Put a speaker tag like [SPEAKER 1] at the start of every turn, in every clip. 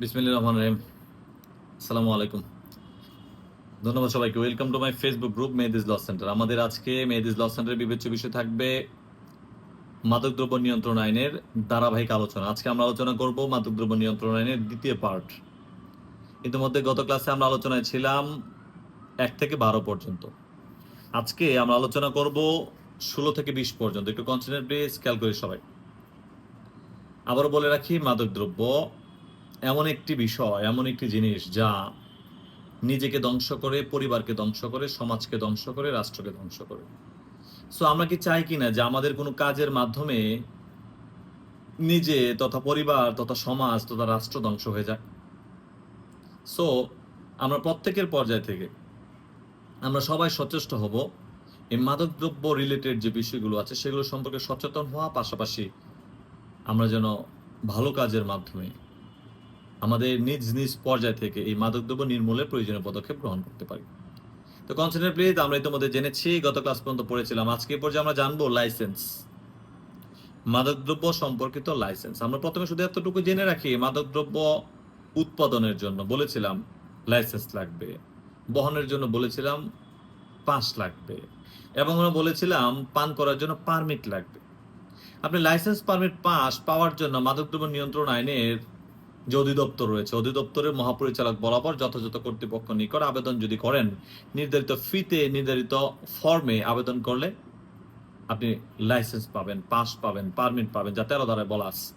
[SPEAKER 1] বিসমিল্লাহ রহমান রহিম। আসসালামু আলাইকুম ধন্যবাদ সবাইকে। Welcome to my Facebook group Mehedi's law centre আমাদের আজকে মেহেদিস ল সেন্টারের বিবেচ্য বিষয় থাকবে মাদকদ্রব্য নিয়ন্ত্রণ আইনের ধারাবাহিক আলোচনা। আজকে আমরা আলোচনা করব মাদকদ্রব্য নিয়ন্ত্রণ আইনের দ্বিতীয় পার্ট ইতিমধ্যে গত ক্লাসে আমরা আলোচনায় ছিলাম এক থেকে বারো পর্যন্ত। আজকে আমরা আলোচনা করব ষোলো থেকে বিশ পর্যন্ত। একটু কনসেন্ট্রেট প্লিজ খেয়াল করি সবাই। আবারও বলে রাখি, মাদকদ্রব্য এমন একটি বিষয়, এমন একটি জিনিস যা নিজেকে ধ্বংস করে, পরিবারকে ধ্বংস করে, সমাজকে ধ্বংস করে, রাষ্ট্রকে ধ্বংস করে। সো আমরা কি চাই কিনা যে আমাদের কোনো কাজের মাধ্যমে নিজে তথা পরিবার তথা সমাজ তথা রাষ্ট্র ধ্বংস হয়ে যায়? সো আমরা প্রত্যেকের পর্যায় থেকে আমরা সবাই সচেষ্ট হব এই মাদকদ্রব্য রিলেটেড যে বিষয়গুলো আছে, সেগুলো সম্পর্কে সচেতন হওয়া পাশাপাশি আমরা যেন ভালো কাজের মাধ্যমে আমাদের নিজ নিজ পর্যায় থেকে এই মাদকদ্রব্য নির্মূলের প্রয়োজনীয় পদক্ষেপ গ্রহণ করতে পারি। তো কনসেন্ট্রেট প্লিজ আমরা ইতিমধ্যে জেনেছি, গত ক্লাস পর্যন্ত পড়েছিলাম। আজকে পর্যায়ে আমরা জানব লাইসেন্স মাদকদ্রব্য সম্পর্কিত লাইসেন্স আমরা প্রথমে শুধু এতটুকু জেনে রাখি, মাদকদ্রব্য উৎপাদনের জন্য বলেছিলাম লাইসেন্স লাগবে। বহনের জন্য বলেছিলাম পাস লাগবে। এবং আমরা বলেছিলাম পান করার জন্য পারমিট লাগবে। আপনি লাইসেন্স পারমিট পাস, পাওয়ার জন্য মাদকদ্রব্য নিয়ন্ত্রণ আইনের যে অধিদপ্তর রয়েছে, অধিদপ্তরের মহাপরিচালক বরাবর যথাযথ কর্তৃপক্ষ নিকট আবেদন যদি করেন, নির্ধারিত ফিতে নির্ধারিত ফর্মে আবেদন করলে আপনি লাইসেন্স পাবেন পাস পাবেন পারমিট পাবেন, যা তেরো দ্বারায় বলা আছে।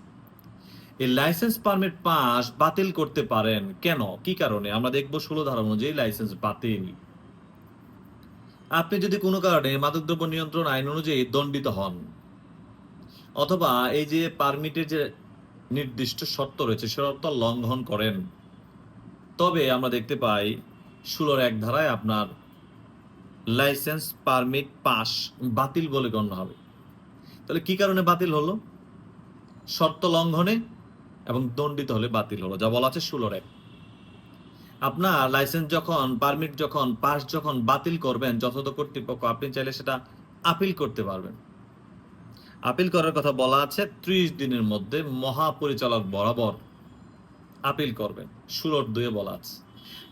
[SPEAKER 1] এই লাইসেন্স পারমিট পাস বাতিল করতে পারেন। কেন? কি কারণে? আমরা দেখব ষোলো ধারা অনুযায়ী লাইসেন্স বাতিল। আপনি যদি কোনো কারণে মাদকদ্রব্য নিয়ন্ত্রণ আইন অনুযায়ী দণ্ডিত হন, অথবা এই যে পারমিটের যে নির্দিষ্ট শর্ত রয়েছে শর্ত লঙ্ঘন করেন। তবে আমরা দেখতে পাই ষোলোর এক ধারায় আপনার লাইসেন্স পারমিট পাস বাতিল বলে গণ্য হবে। তাহলে কি কারণে বাতিল হলো? শর্ত লঙ্ঘনে এবং দণ্ডিত হলে বাতিল হলো, যা বলা আছে ষোলোর এক। আপনার লাইসেন্স যখন, পারমিট যখন, পাস যখন বাতিল করবেন, যথাযথ কর্তৃপক্ষ, আপনি চাইলে সেটা আপিল করতে পারবেন। আপিল করার কথা বলা আছে, ত্রিশ দিনের মধ্যে মহাপরিচালক বরাবর আপিল করবেন। ষোলোর দুয়ে বলা আছে।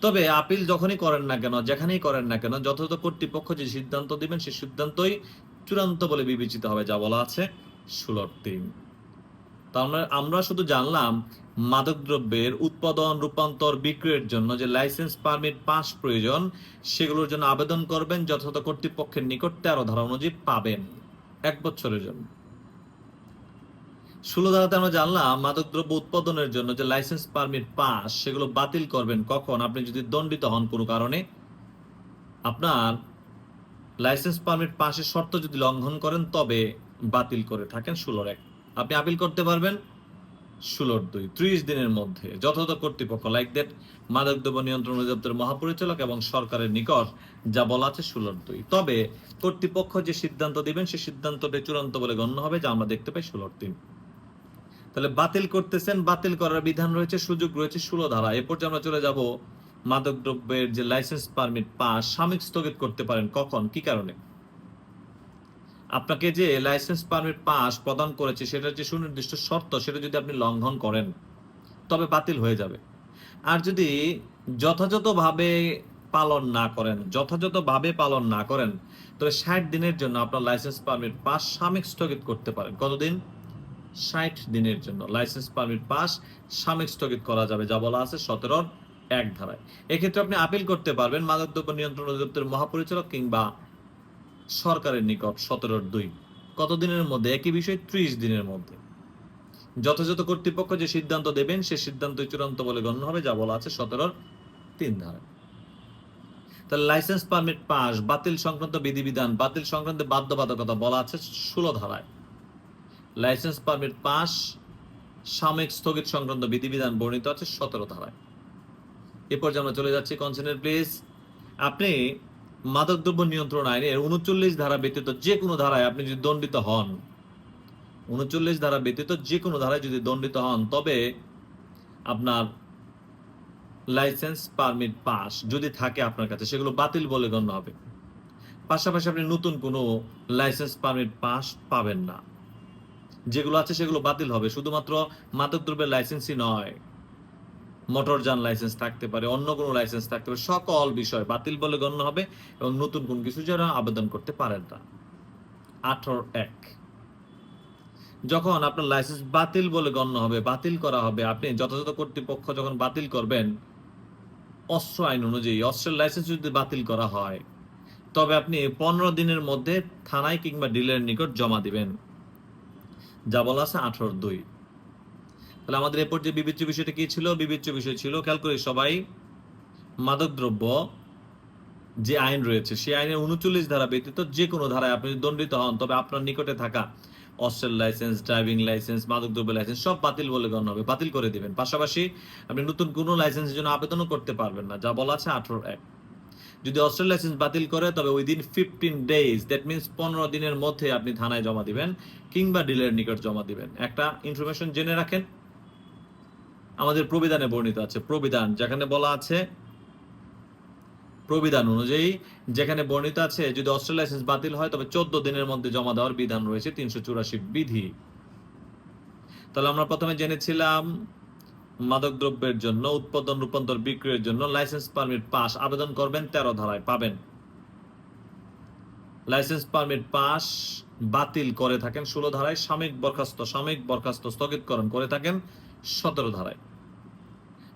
[SPEAKER 1] তবে আপিল যখনই করেন না কেন, যেখানেই করেন না কেন, যথাযথ কর্তৃপক্ষ যে সিদ্ধান্ত দিবেন সেই সিদ্ধান্তই চূড়ান্ত বলে বিবেচিত হবে, যা বলা আছে ষোলোর তিন। তা আমরা আমরা শুধু জানলাম মাদকদ্রব্যের উৎপাদন, রূপান্তর, বিক্রয়ের জন্য যে লাইসেন্স, পারমিট, পাস প্রয়োজন, সেগুলোর জন্য আবেদন করবেন, যথাযথ কর্তৃপক্ষের নিকট তেরো ধারা অনুযায়ী পাবেন এক বছরের জন্য। ষোলো ধারাতে আমরা জানলাম মাদকদ্রব্য উৎপাদনের জন্য যে লাইসেন্স পারমিট পাস সেগুলো বাতিল করবেন কখন? আপনি যদি দণ্ডিত হন কোনো কারণে, আপনার লাইসেন্স পারমিট পাসের শর্ত যদি লঙ্ঘন করেন, তবে বাতিল করে থাকেন ষোলোর এক। আপনি আপিল করতে পারবেন ষোলোর দুই। ত্রিশ দিনের মধ্যে যথাযথ কর্তৃপক্ষ লাইক দ্যাট মাদকদ্রব্য নিয়ন্ত্রণ অধিদপ্তরের মহাপরিচালক এবং সরকারের নিকট যা বলা আছে ষোলোর দুই। তবে কর্তৃপক্ষ যে সিদ্ধান্ত দিবেন সেই সিদ্ধান্তটি চূড়ান্ত বলে গণ্য হবে, যা আমরা দেখতে পাই ষোলোর তিন। তাহলে বাতিল করতেছেন, বাতিল করার বিধান রয়েছে, সুযোগ রয়েছে ষোলো ধারা। এ পর্যায়ে আমরা চলে যাব মাদকদ্রব্যের যে লাইসেন্স পারমিট পাস সাময়িক স্থগিত করতে পারেন। কখন? কি কারণে? আপনাকে যে লাইসেন্স পারমিট পাস প্রদান করেছে, সেটার যে সুনির্দিষ্ট শর্ত, সেটা যদি আপনি লঙ্ঘন করেন, তবে বাতিল হয়ে যাবে। আর যদি যথাযথভাবে পালন না করেন, যথাযথভাবে পালন না করেন তবে ষাট দিনের জন্য আপনার লাইসেন্স পারমিট পাস সাময়িক স্থগিত করতে পারেন। কতদিন? ষাট দিনের জন্য। লাইসেন্স পারমিট পাস সাময়িক স্থগিত করা যাবে, যা বলা আছে সতেরোর এক ধারায়। এক্ষেত্রে আপনি আপিল করতে পারবেন মাদক মাদকদ্রব্য নিয়ন্ত্রণ অধিদপ্তরের মহাপরিচালক কিংবা সরকারের নিকট সতেরোর দুই। কতদিনের মধ্যে? একই বিষয়, ত্রিশ দিনের মধ্যে। যথাযথ কর্তৃপক্ষ যে সিদ্ধান্ত দেবেন, সে সিদ্ধান্ত চূড়ান্ত বলে গণ্য হবে, যা বলা আছে সতেরোর তিন ধারায়। তাহলে লাইসেন্স পারমিট পাস বাতিল সংক্রান্ত বিধিবিধান, বাতিল সংক্রান্ত বাধ্যবাধকতা বলা আছে ষোলো ধারায়। লাইসেন্স পারমিট পাস, সাময়িক স্থগিত সংক্রান্ত বিধিবিধান বর্ণিত আছে সতেরো ধারায়। এ পর্যায়ে আমরা চলে যাচ্ছি কনসেন্ট্রেট প্লিজ আপনি মাদকদ্রব্য নিয়ন্ত্রণ আইনের উনচল্লিশ ধারা ব্যতীত যে কোনো ধারায় আপনি যদি দণ্ডিত হন, উনচল্লিশ ধারা ব্যতীত যে কোনো ধারায় যদি দণ্ডিত হন, তবে আপনার লাইসেন্স পারমিট পাস যদি থাকে আপনার কাছে, সেগুলো বাতিল বলে গণ্য হবে। পাশাপাশি আপনি নতুন কোনো লাইসেন্স পারমিট পাস পাবেন না। যেগুলো আছে সেগুলো বাতিল হবে। শুধুমাত্র মাদকদ্রব্যের লাইসেন্সই নয় মোটরযান লাইসেন্স থাকতে পারে, অন্য কোনো লাইসেন্স থাকতে পারে, সকল বিষয় বাতিল বলে গণ্য হবে এবং নতুন কোন কিছু যেন আবেদন করতে পারেন না। আঠারো এক। যখন আপনার লাইসেন্স বাতিল বলে গণ্য হবে, বাতিল করা হবে, আপনি যথাযথ কর্তৃপক্ষ যখন বাতিল করবেন, অস্ত্র আইন অনুযায়ী, অস্ত্রের লাইসেন্স যদি বাতিল করা হয়, তবে আপনি পনেরো দিনের মধ্যে থানায় কিংবা ডিলের নিকট জমা দিবেন। যা বলা আছে আঠারো দুই। তাহলে আমাদের এ যে বিবেচ্য বিষয়টা কি ছিল? বিবেচ্য বিষয় ছিল, খেয়াল করি সবাই, মাদকদ্রব্য যে আইন রয়েছে, সেই আইনের উনচল্লিশ ধারা ব্যতীত যে কোনো ধারায় আপনি দণ্ডিত হন, তবে আপনার নিকটে থাকা অস্ট্রেল লাইসেন্স ড্রাইভিং লাইসেন্স মাদকদ্রব্য লাইসেন্স সব বাতিল বলে গণ্য হবে, বাতিল করে দিবেন। পাশাপাশি আপনি নতুন কোনো লাইসেন্সের জন্য আবেদনও করতে পারবেন না, যা বলা আছে আঠারো এক। যদি অস্ট্রেল লাইসেন্স বাতিল করে, তবে within fifteen days that means পনেরো দিনের মধ্যে আপনি থানায় জমা দিবেন কিংবা ডিলের নিকট জমা দিবেন। একটা ইনফরমেশন জেনে রাখেন। আমাদের প্রবিধানে বর্ণিত আছে, প্রবিধান, যেখানে বলা আছে, প্রবিধান অনুযায়ী, যেখানে বর্ণিত আছে, যদি অস্ট্রেল লাইসেন্স বাতিল হয়, তবে চোদ্দ দিনের মধ্যে জমা দেওয়ার বিধান রয়েছে তিনশো চুরাশি বিধি। তাহলে আমরা প্রথমে জেনেছিলাম মাদকদ্রব্যের জন্য, উৎপাদন, রূপান্তর, বিক্রয়ের জন্য লাইসেন্স পারমিট পাস, আবেদন করবেন, তেরো ধারায় পাবেন। লাইসেন্স পারমিট পাস বাতিল করে থাকেন, ষোলো ধারায় সাময়িক বরখাস্ত সাময়িক বরখাস্ত স্থগিতকরণ করে থাকেন, সতেরো ধারায়।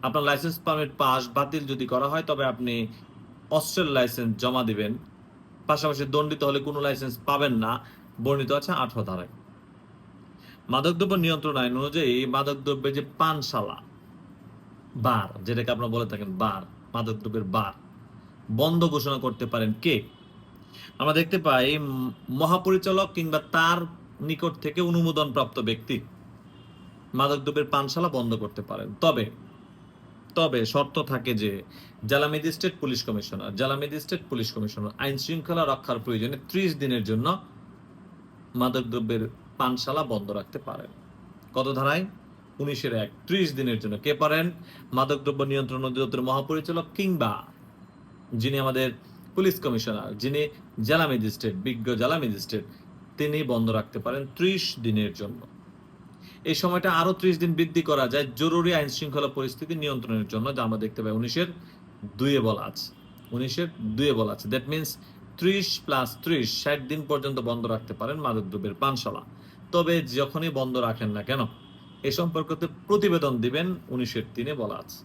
[SPEAKER 1] আপনার লাইসেন্স পারমিট পাস বাতিল যদি করা হয়, তবে আপনি অস্ট্রেল লাইসেন্স জমা দিবেন। পাশাপাশি দণ্ডিত হলে কোনো লাইসেন্স পাবেন না, বর্ণিত আছে আঠারো ধারায়। মাদকদ্রব্য নিয়ন্ত্রণ আইন অনুযায়ী মাদকদ্রব্যের যে পানশালা বার, যেটাকে আপনারা বলে থাকেন বার, মাদকদ্রব্যের বার। বন্ধ ঘোষণা করতে পারেন কে? আমরা দেখতে পাই মহাপরিচালক কিংবা তার নিকট থেকে অনুমোদন প্রাপ্ত ব্যক্তি মাদকদ্রব্যের পানশালা বন্ধ করতে পারেন। তবে তবে শর্ত থাকে যে জেলা ম্যাজিস্ট্রেট, পুলিশ কমিশনার, জেলা ম্যাজিস্ট্রেট, পুলিশ কমিশনার আইন শৃঙ্খলা রক্ষার প্রয়োজনে ত্রিশ দিনের জন্য মাদকদ্রব্যের পানশালা বন্ধ রাখতে পারেন। কত ধারায়? উনিশের এক, ত্রিশ দিনের জন্য কে পারেন? মাদকদ্রব্য নিয়ন্ত্রণ অধিদপ্তরের মহাপরিচালক কিংবা যিনি আমাদের পুলিশ কমিশনার, যিনি জেলা ম্যাজিস্ট্রেট বিজ্ঞ জেলা ম্যাজিস্ট্রেট তিনি বন্ধ রাখতে পারেন ত্রিশ দিনের জন্য। এই সময়টা আরও ত্রিশ দিন বৃদ্ধি করা যায় জরুরি আইন শৃঙ্খলা পরিস্থিতি নিয়ন্ত্রণের জন্য, যা আমরা দেখতে পাই উনিশের দুইয়ে বলা আছে। উনিশের দুয়ে বলা আছে। দ্যাট মিনস ত্রিশ প্লাস ত্রিশ, ষাট দিন পর্যন্ত বন্ধ রাখতে পারেন মাদকদ্রব্যের পানশালা। তবে যখনই বন্ধ রাখেন না কেন এ সম্পর্কে প্রতিবেদন দিবেন উনিশের তিনে বলা আছে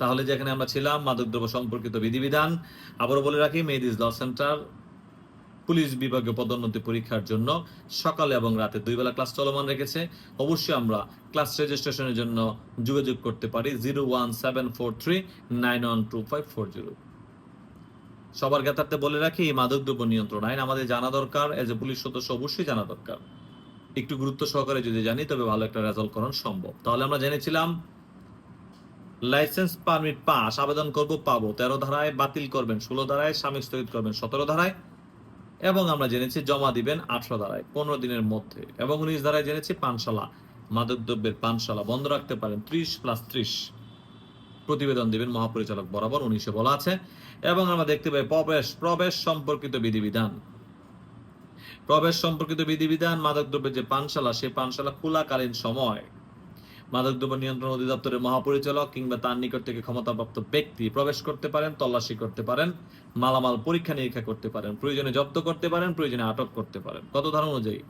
[SPEAKER 1] তাহলে যেখানে আমরা ছিলাম, মাদকদ্রব্য সম্পর্কিত বিধিবিধান, আবারও বলে রাখি মেয়েদিস ল সেন্টার, পুলিশ বিভাগে পদোন্নতি পরীক্ষার জন্য সকালে এবং রাতে দুই বেলা ক্লাস চলমান রেখেছে। অবশ্যই আমরা ক্লাস রেজিস্ট্রেশনের জন্য যোগাযোগ করতে পারি, zero one seven four three nine one two five four zero. সবার জ্ঞাতার্থে বলে রাখি, এই মাদকদ্রব্য নিয়ন্ত্রণ আইন আমাদের জানা দরকার এজ এ পুলিশ সদস্য অবশ্যই জানা দরকার। একটু গুরুত্ব সহকারে যদি জানি, তবে ভালো একটা রেজাল্ট করানো সম্ভব। তাহলে আমরা জেনেছিলাম লাইসেন্স পারমিট পাস আবেদন করব, পাবো। তেরো ধারায় বাতিল করবেন, ষোলো ধারায় স্বামী স্থগিত করবেন, সতেরো ধারায়। এবং আমরা জেনেছি জমা দিবেন আঠারো ধারায়, পনেরো দিনের মধ্যে। এবং উনিশ ধারায় জেনেছি পানশালা, মাদকদ্রব্যের পানশালা বন্ধ রাখতে পারেন, ত্রিশ প্লাস ত্রিশ। প্রতিবেদন দিবেন মহাপরিচালক বরাবর, উনিশে বলা আছে। এবং আমরা দেখতে পাই, প্রবেশ প্রবেশ সম্পর্কিত বিধিবিধান। প্রবেশ সম্পর্কিত বিধিবিধান, মাদকদ্রব্যের যে পানশালা, সেই পানশালা খোলাকালীন সময়। মাদকদ্রব্য নিয়ন্ত্রণ অধিদপ্তরের মহাপরিচালক কিংবা তার নিকট থেকে ক্ষমতাপ্রাপ্ত ব্যক্তি প্রবেশ করতে পারেন, তল্লাশি করতে পারেন, মালামাল পরীক্ষা নিরীক্ষা করতে পারেন, প্রয়োজনে জব্দ করতে পারেন, প্রয়োজনে আটক করতে পারেন। কত ধারা অনুযায়ী?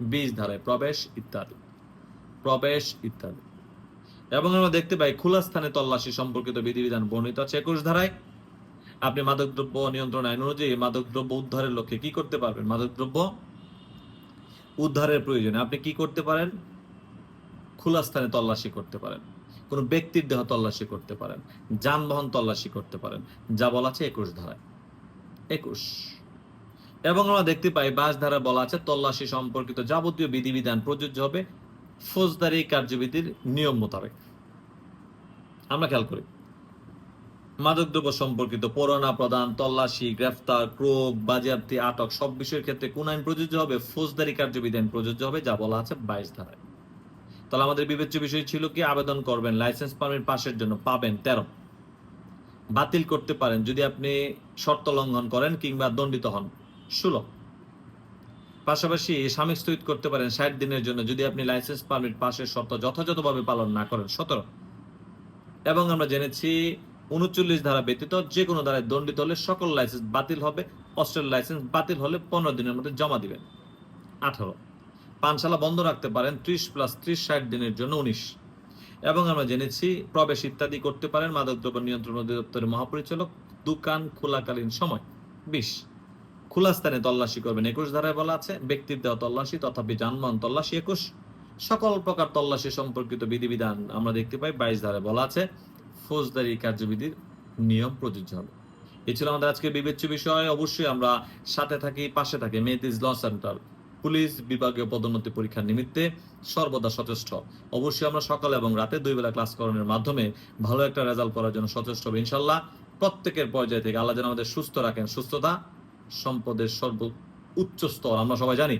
[SPEAKER 1] বিশ ধারায় প্রবেশ ইত্যাদি। প্রবেশ ইত্যাদি। এবং আমরা দেখতে পাই, খোলা স্থানে তল্লাশি সম্পর্কিত বিধিবিধান বর্ণিত আছে একুশ ধারায়। আপনি মাদকদ্রব্য নিয়ন্ত্রণ আইন অনুযায়ী মাদকদ্রব্য উদ্ধারের লক্ষ্যে কি করতে পারবেন? মাদকদ্রব্য উদ্ধারের প্রয়োজনে আপনি কি করতে পারেন? খোলা স্থানে তল্লাশি করতে পারেন। কোনো ব্যক্তির দেহ তল্লাশি করতে পারেন। যানবাহন তল্লাশি করতে পারেন। যা বলা আছে একুশ ধারায়। একুশ। এবং আমরা দেখতে পাই বাস ধারা বলা আছে, তল্লাশি সম্পর্কিত যাবতীয় বিধিবিধান প্রযোজ্য হবে। ফৌজদারি কার্যবিধির নিয়ম মোতাবেক। আমরা খেয়াল করি। মাদকদ্রব্য সম্পর্কিত পরোয়ানা প্রদান, তল্লাশি, গ্রেফতার, ক্রোক, বাজেয়াপ্তি, আটক, সব বিষয়ের ক্ষেত্রে কোন আইন প্রযোজ্য হবে? ফৌজদারি কার্যবিধি আইন প্রযোজ্য হবে, যা বলা আছে বাইশ ধারায়। তাহলে আমাদের বিবেচ্য বিষয় ছিল কি? আবেদন করবেন, লাইসেন্স পারমিট পাশের জন্য পাবেন, তেরো। বাতিল করতে পারেন, যদি আপনি শর্ত লঙ্ঘন করেন কিংবা দণ্ডিত হন, ষোলো। পাশাপাশি সাময়িক স্থগিত করতে পারেন, ষাট দিনের জন্য, যদি আপনি লাইসেন্স পারমিট পাশের শর্ত যথাযথভাবে পালন না করেন, সতেরো। এবং আমরা জেনেছি উনচল্লিশ ধারা ব্যতীত যে কোনো ধারায় দণ্ডিত হলে সকল লাইসেন্স বাতিল হবে অস্ট্রেলিয়ার লাইসেন্স বাতিল হলে পনেরো দিনের মধ্যে জমা দিবেন। আঠারো, পানশালা বন্ধ রাখতে পারেন ত্রিশ প্লাস ত্রিশ ষাট দিনের জন্য উনিশ। এবং আমরা জেনেছি প্রবেশ ইত্যাদি করতে পারেন মাদকদ্রব্য নিয়ন্ত্রণ অধিদপ্তরের মহাপরিচালক দোকান খোলাকালীন সময়, বিশ খোলা স্থানে তল্লাশি করবেন, একুশ ধারায় বলা আছে, ব্যক্তির দেওয়া তল্লাশি তথাপি যানবাহন তল্লাশি একুশ, সকল প্রকার তল্লাশি সম্পর্কিত বিধিবিধান আমরা দেখতে পাই, বাইশ ধারায় বলা আছে ফৌজদারি কার্যবিধির নিয়ম প্রযোজ্য হবে। এই ছিল আমাদের আজকে বিবেচ্য বিষয়। অবশ্যই আমরা সাথে থাকি, পাশে থাকি। মেয়েদিস ল সেন্টার পুলিশ বিভাগীয় পদোন্নতি পরীক্ষার নিমিত্তে সর্বদা সচেষ্ট। অবশ্যই আমরা সকাল এবং রাতে দুই বেলা ক্লাস করানোর মাধ্যমে ভালো একটা রেজাল্ট করার জন্য সচেষ্ট হবে ইনশাল্লাহ প্রত্যেকের পর্যায়ে থেকে আল্লাহ যেন আমাদের সুস্থ রাখেন, সুস্থতা সম্পদের সর্ব উচ্চ স্তর। আমরা সবাই জানি,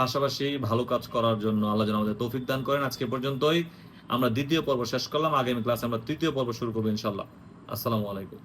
[SPEAKER 1] পাশাপাশি ভালো কাজ করার জন্য আল্লাহ যেন আমাদের তৌফিক দান করেন। আজকে পর্যন্তই। আমরা দ্বিতীয় পর্ব শেষ করলাম, আগামী ক্লাসে আমরা তৃতীয় পর্ব শুরু করব ইনশাল্লাহ আসসালামু আলাইকুম।